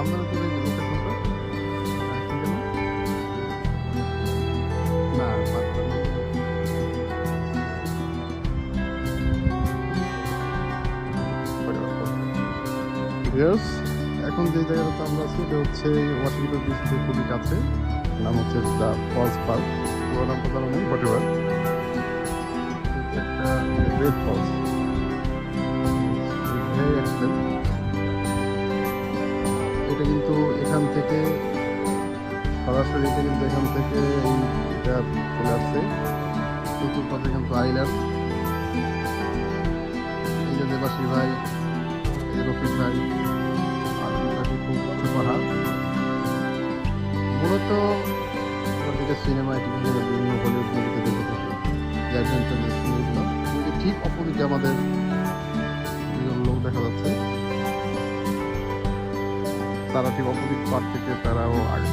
Number করে না পারতাম এখন যে জায়গাটাতে আমরা আছি এটা হচ্ছে ওয়াশিংটন ডিসি থেকে খুবই কাছে। নাম হচ্ছে দ্য ফলস পার্ক। পুরো নাম তো জানা নেই বটেবার রেড ফলস এখান থেকে, সরাসরি কিন্তু এখান থেকে এই এটা চলে আসছে। চতুর্পাশে কিন্তু আইল্যান্ড এই যে ভাই রফিক ভাই, আর খুব সিনেমা বিভিন্ন হলিউড মুভিতে দেখে ঠিক অপোজিটে আমাদের তারা ঠিক অপোজিট পার থেকে তারাও আগে